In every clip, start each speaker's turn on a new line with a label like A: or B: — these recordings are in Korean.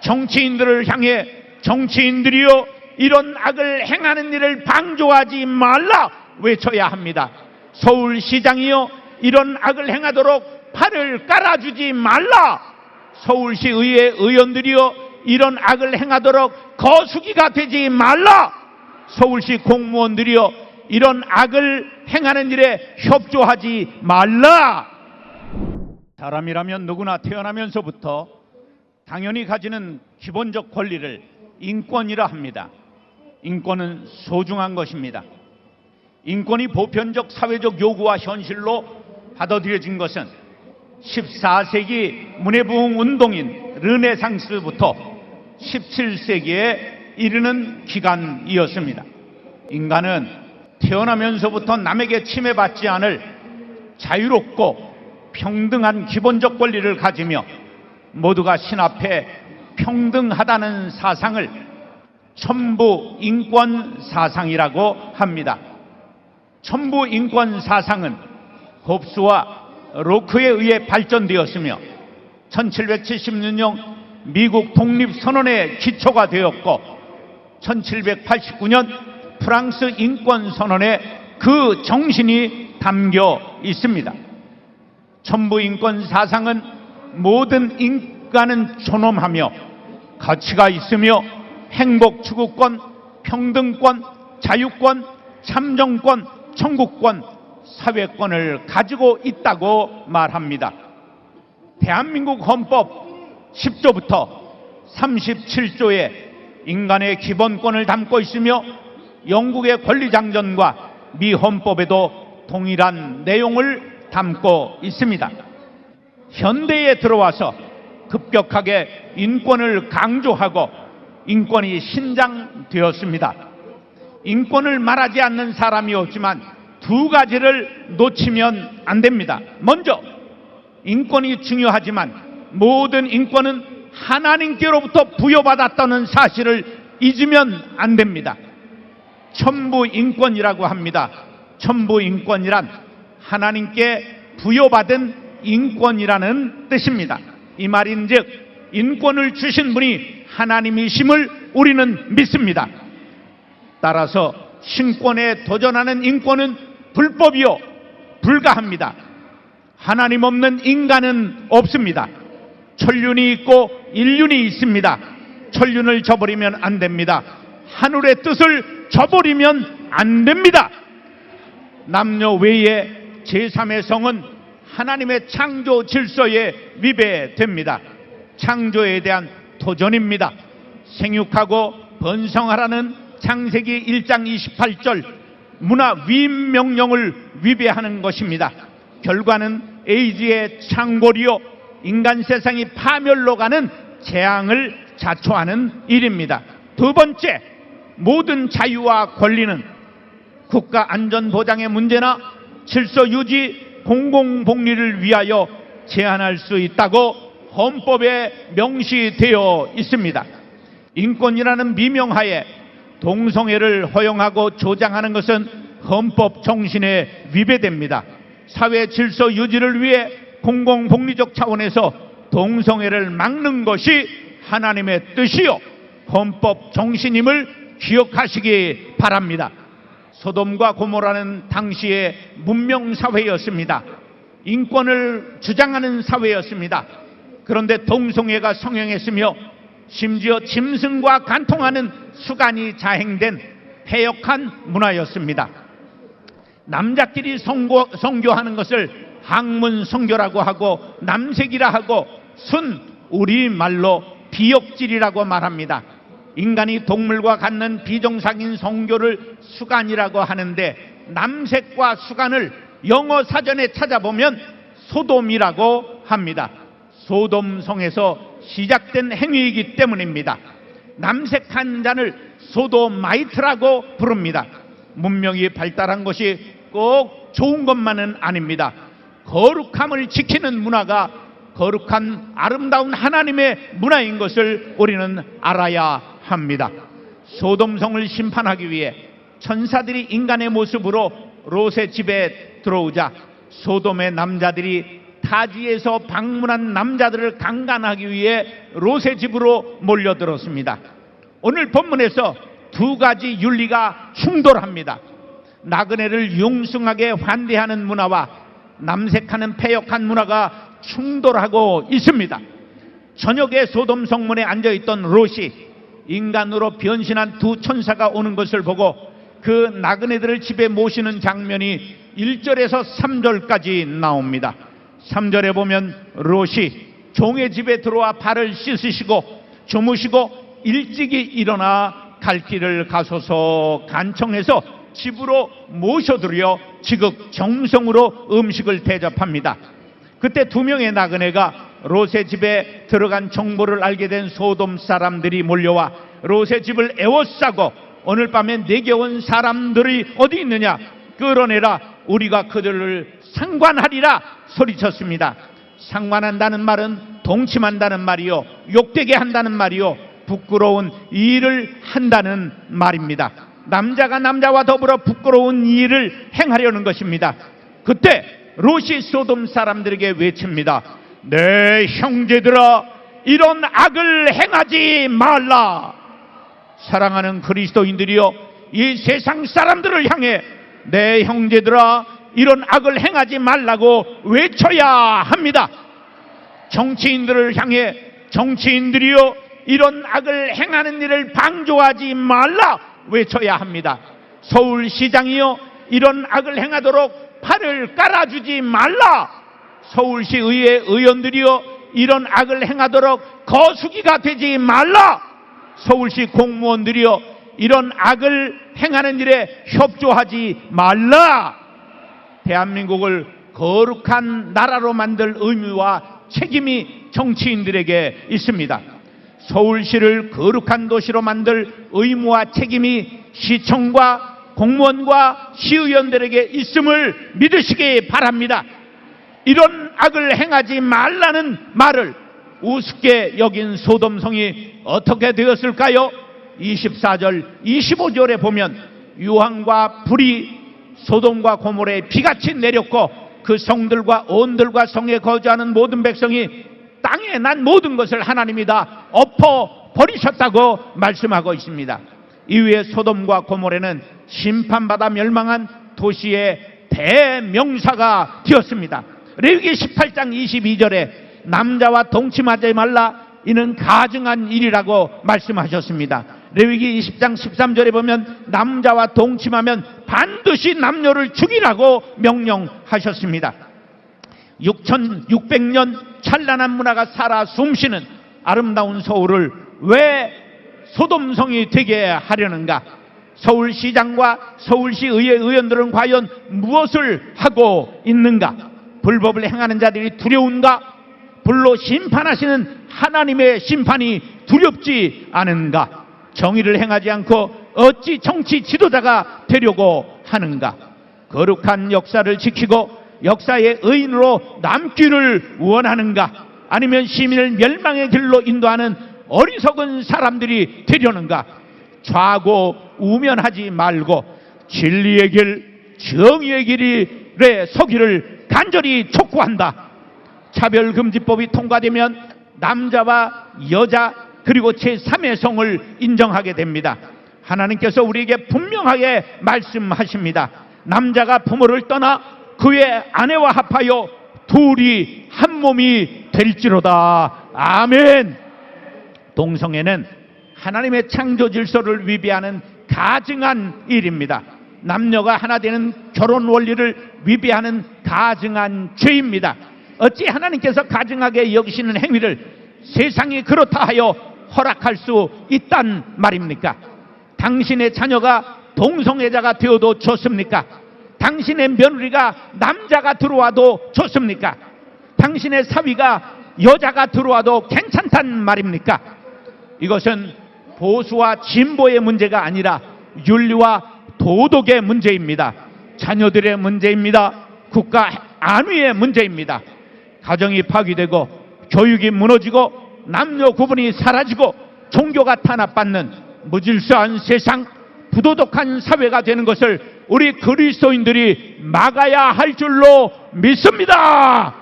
A: 정치인들을 향해 정치인들이여 이런 악을 행하는 일을 방조하지 말라 외쳐야 합니다. 서울시장이여 이런 악을 행하도록 팔을 깔아주지 말라. 서울시의회 의원들이여 이런 악을 행하도록 거수기가 되지 말라. 서울시 공무원들이여 이런 악을 행하는 일에 협조하지 말라. 사람이라면 누구나 태어나면서부터 당연히 가지는 기본적 권리를 인권이라 합니다. 인권은 소중한 것입니다. 인권이 보편적 사회적 요구와 현실로 받아들여진 것은 14세기 문해부흥 운동인 르네상스부터 17세기에 이르는 기간이었습니다. 인간은 태어나면서부터 남에게 침해받지 않을 자유롭고 평등한 기본적 권리를 가지며 모두가 신 앞에 평등하다는 사상을 천부 인권 사상이라고 합니다. 천부 인권 사상은 홉스와 로크에 의해 발전되었으며 1776년 미국 독립선언의 기초가 되었고 1789년 프랑스 인권선언에 그 정신이 담겨 있습니다. 천부 인권 사상은 모든 인간은 존엄하며 가치가 있으며 행복 추구권, 평등권, 자유권, 참정권, 청구권, 사회권을 가지고 있다고 말합니다. 대한민국 헌법 10조부터 37조에 인간의 기본권을 담고 있으며 영국의 권리장전과 미 헌법에도 동일한 내용을 담고 있습니다. 현대에 들어와서 급격하게 인권을 강조하고 인권이 신장되었습니다. 인권을 말하지 않는 사람이 없지만 두 가지를 놓치면 안 됩니다. 먼저 인권이 중요하지만 모든 인권은 하나님께로부터 부여받았다는 사실을 잊으면 안 됩니다. 천부 인권이라고 합니다. 천부 인권이란 하나님께 부여받은 인권이라는 뜻입니다. 이 말인즉 인권을 주신 분이 하나님이심을 우리는 믿습니다. 따라서 신권에 도전하는 인권은 불법이요 불가합니다. 하나님 없는 인간은 없습니다. 천륜이 있고 인륜이 있습니다. 천륜을 저버리면 안 됩니다. 하늘의 뜻을 저버리면 안 됩니다. 남녀 외에 제3의 성은 하나님의 창조 질서에 위배됩니다. 창조에 대한 도전입니다. 생육하고 번성하라는 창세기 1장 28절 문화 위임 명령을 위배하는 것입니다. 결과는 에이지의 창궐이요 인간 세상이 파멸로 가는 재앙을 자초하는 일입니다. 두 번째, 모든 자유와 권리는 국가 안전 보장의 문제나 질서 유지, 공공복리를 위하여 제한할 수 있다고 헌법에 명시되어 있습니다. 인권이라는 미명하에 동성애를 허용하고 조장하는 것은 헌법 정신에 위배됩니다. 사회 질서 유지를 위해 공공복리적 차원에서 동성애를 막는 것이 하나님의 뜻이요 헌법 정신임을 기억하시기 바랍니다. 소돔과 고모라는 당시의 문명 사회였습니다. 인권을 주장하는 사회였습니다. 그런데 동성애가 성행했으며 심지어 짐승과 간통하는 수간이 자행된 패역한 문화였습니다. 남자끼리 성고, 성교하는 것을 학문 성교라고 하고 남색이라 하고 순 우리말로 비역질이라고 말합니다. 인간이 동물과 갖는 비정상인 성교를 수간이라고 하는데 남색과 수간을 영어 사전에 찾아보면 소돔이라고 합니다. 소돔성에서 시작된 행위이기 때문입니다. 남색한 자를 소도마이트라고 부릅니다. 문명이 발달한 것이 꼭 좋은 것만은 아닙니다. 거룩함을 지키는 문화가 거룩한 아름다운 하나님의 문화인 것을 우리는 알아야 합니다. 소돔성을 심판하기 위해 천사들이 인간의 모습으로 롯의 집에 들어오자 소돔의 남자들이 타지에서 방문한 남자들을 강간하기 위해 롯의 집으로 몰려들었습니다. 오늘 본문에서 두 가지 윤리가 충돌합니다. 나그네를 융숭하게 환대하는 문화와 남색하는 패역한 문화가 충돌하고 있습니다. 저녁에 소돔 성문에 앉아 있던 롯이 인간으로 변신한 두 천사가 오는 것을 보고 그 나그네들을 집에 모시는 장면이 1절에서 3절까지 나옵니다. 3절에 보면 롯이 종의 집에 들어와 발을 씻으시고 주무시고 일찍이 일어나 갈 길을 가소서 간청해서 집으로 모셔들여 지극 정성으로 음식을 대접합니다. 그때 두 명의 나그네가 롯의 집에 들어간 정보를 알게 된 소돔 사람들이 몰려와 롯의 집을 에워싸고 오늘 밤에 내게 온 사람들이 어디 있느냐 끌어내라 우리가 그들을 상관하리라 소리쳤습니다. 상관한다는 말은 동침한다는 말이요 욕되게 한다는 말이요 부끄러운 일을 한다는 말입니다. 남자가 남자와 더불어 부끄러운 일을 행하려는 것입니다. 그때 롯이 소돔 사람들에게 외칩니다. 내 형제들아 이런 악을 행하지 말라. 사랑하는 그리스도인들이여 이 세상 사람들을 향해 내 형제들아 이런 악을 행하지 말라고 외쳐야 합니다. 정치인들을 향해 정치인들이여 이런 악을 행하는 일을 방조하지 말라 외쳐야 합니다. 서울시장이여 이런 악을 행하도록 팔을 깔아주지 말라. 서울시 의회 의원들이여 이런 악을 행하도록 거수기가 되지 말라. 서울시 공무원들이여 이런 악을 행하는 일에 협조하지 말라. 대한민국을 거룩한 나라로 만들 의무와 책임이 정치인들에게 있습니다. 서울시를 거룩한 도시로 만들 의무와 책임이 시청과 공무원과 시의원들에게 있음을 믿으시기 바랍니다. 이런 악을 행하지 말라는 말을 우습게 여긴 소돔성이 어떻게 되었을까요? 24절, 25절에 보면 유황과 불이 소돔과 고모레에 비같이 내렸고 그 성들과 온들과 성에 거주하는 모든 백성이 땅에 난 모든 것을 하나님이 다 엎어 버리셨다고 말씀하고 있습니다. 이후에 소돔과 고모레는 심판받아 멸망한 도시의 대명사가 되었습니다. 레위기 18장 22절에 남자와 동침하지 말라 이는 가증한 일이라고 말씀하셨습니다. 레위기 20장 13절에 보면 남자와 동침하면 반드시 남녀를 죽이라고 명령하셨습니다. 6600년 찬란한 문화가 살아 숨쉬는 아름다운 서울을 왜 소돔성이 되게 하려는가? 서울시장과 서울시 의회 의원들은 과연 무엇을 하고 있는가? 불법을 행하는 자들이 두려운가? 불로 심판하시는 하나님의 심판이 두렵지 않은가? 정의를 행하지 않고 어찌 정치 지도자가 되려고 하는가? 거룩한 역사를 지키고 역사의 의인으로 남기를 원하는가? 아니면 시민을 멸망의 길로 인도하는 어리석은 사람들이 되려는가? 좌고 우면하지 말고 진리의 길, 정의의 길에 서기를 간절히 촉구한다. 차별금지법이 통과되면 남자와 여자 그리고 제3의 성을 인정하게 됩니다. 하나님께서 우리에게 분명하게 말씀하십니다. 남자가 부모를 떠나 그의 아내와 합하여 둘이 한 몸이 될지로다. 아멘. 동성애는 하나님의 창조 질서를 위배하는 가증한 일입니다. 남녀가 하나 되는 결혼 원리를 위배하는 가증한 죄입니다. 어찌 하나님께서 가증하게 여기시는 행위를 세상이 그렇다 하여 허락할 수 있단 말입니까? 당신의 자녀가 동성애자가 되어도 좋습니까? 당신의 며느리가 남자가 들어와도 좋습니까? 당신의 사위가 여자가 들어와도 괜찮단 말입니까? 이것은 보수와 진보의 문제가 아니라 윤리와 도덕의 문제입니다. 자녀들의 문제입니다. 국가 안위의 문제입니다. 가정이 파괴되고 교육이 무너지고 남녀 구분이 사라지고 종교가 탄압받는 무질서한 세상, 부도덕한 사회가 되는 것을 우리 그리스도인들이 막아야 할 줄로 믿습니다.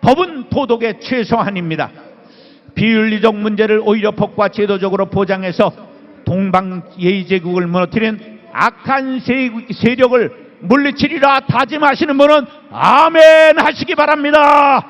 A: 법은 도덕의 최소한입니다. 비윤리적 문제를 오히려 법과 제도적으로 보장해서 동방 예의제국을 무너뜨린 악한 세- 세력을 물리치리라 다짐하시는 분은 아멘 하시기 바랍니다.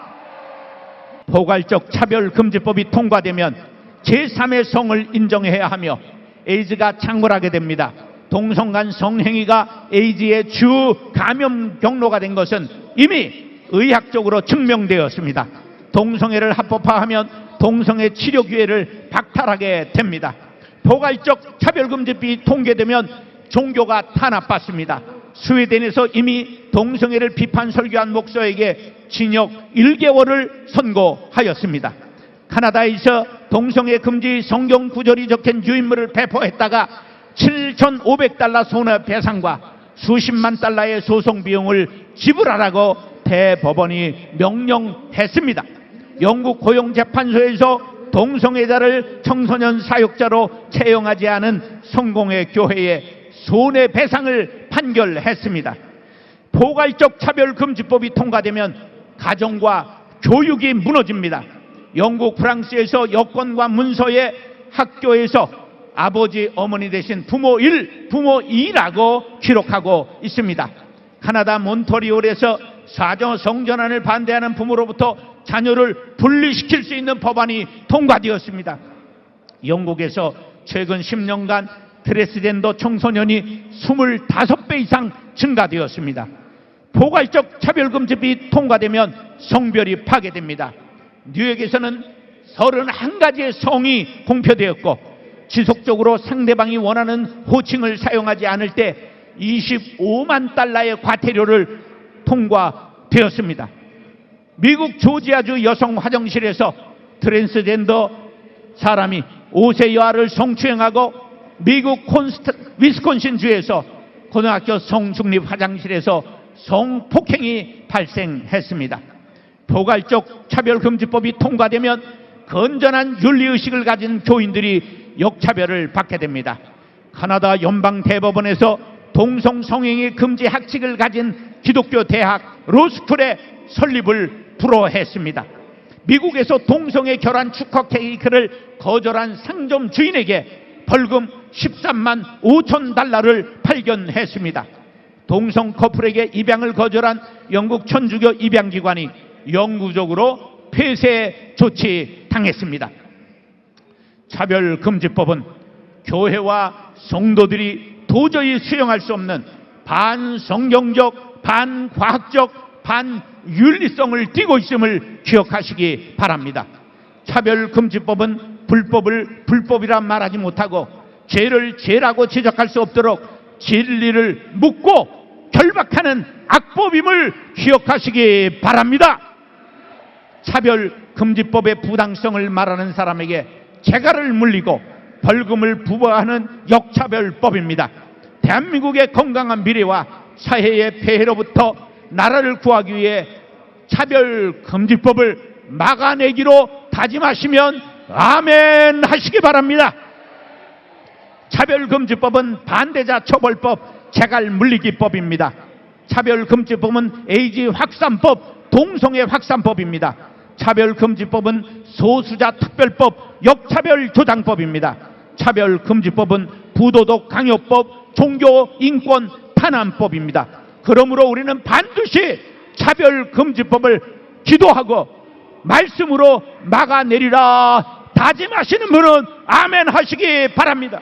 A: 포괄적 차별금지법이 통과되면 제3의 성을 인정해야 하며 에이즈가 창궐하게 됩니다. 동성 간 성행위가 에이즈의 주 감염 경로가 된 것은 이미 의학적으로 증명되었습니다. 동성애를 합법화하면 동성애 치료 기회를 박탈하게 됩니다. 포괄적 차별금지법이 통과되면 종교가 탄압받습니다. 스웨덴에서 이미 동성애를 비판 설교한 목사에게 징역 1개월을 선고하였습니다. 카나다에서 동성애 금지 성경 구절이 적힌 유인물을 배포했다가 7,500달러 손해배상과 수십만 달러의 소송 비용을 지불하라고 대법원이 명령했습니다. 영국 고용재판소에서 동성애자를 청소년 사육자로 채용하지 않은 성공회 교회에 손해배상을 판결했습니다. 포괄적 차별금지법이 통과되면 가정과 교육이 무너집니다. 영국, 프랑스에서 여권과 문서에 학교에서 아버지, 어머니 대신 부모 1, 부모 2라고 기록하고 있습니다. 카나다 몬토리올에서 사정 성전환을 반대하는 부모로부터 자녀를 분리시킬 수 있는 법안이 통과되었습니다. 영국에서 최근 10년간 트레스젠더 청소년이 25배 이상 증가되었습니다. 포괄적 차별금지법이 통과되면 성별이 파괴됩니다. 뉴욕에서는 31가지의 성이 공표되었고 지속적으로 상대방이 원하는 호칭을 사용하지 않을 때 25만 달러의 과태료를 통과되었습니다. 미국 조지아주 여성 화장실에서 트랜스젠더 사람이 5세 여아를 성추행하고 미국 콘스타, 위스콘신 주에서 고등학교 성중립 화장실에서 성폭행이 발생했습니다. 포괄적 차별금지법이 통과되면 건전한 윤리의식을 가진 교인들이 역차별을 받게 됩니다. 카나다 연방 대법원에서 동성 성행위 금지 학칙을 가진 기독교 대학 로스쿨의 설립을 불허했습니다. 미국에서 동성애 결혼 축하 케이크를 거절한 상점 주인에게 벌금 13만 5천 달러를 발견했습니다. 동성 커플에게 입양을 거절한 영국 천주교 입양기관이 영구적으로 폐쇄 조치 당했습니다. 차별금지법은 교회와 성도들이 도저히 수용할 수 없는 반성경적, 반과학적, 반윤리성을 띠고 있음을 기억하시기 바랍니다. 차별금지법은 불법을 불법이라 말하지 못하고 죄를 죄라고 지적할 수 없도록 진리를 묻고 결박하는 악법임을 기억하시기 바랍니다. 차별금지법의 부당성을 말하는 사람에게 재가를 물리고 벌금을 부과하는 역차별법입니다. 대한민국의 건강한 미래와 사회의 폐해로부터 나라를 구하기 위해 차별금지법을 막아내기로 다짐하시면 아멘 하시기 바랍니다. 차별금지법은 반대자 처벌법, 재갈 물리기법입니다. 차별금지법은 에이즈 확산법, 동성애 확산법입니다. 차별금지법은 소수자 특별법, 역차별 조장법입니다. 차별금지법은 부도덕 강요법, 종교 인권 탄압법입니다. 그러므로 우리는 반드시 차별금지법을 기도하고 말씀으로 막아내리라 다짐하시는 분은 아멘 하시기 바랍니다.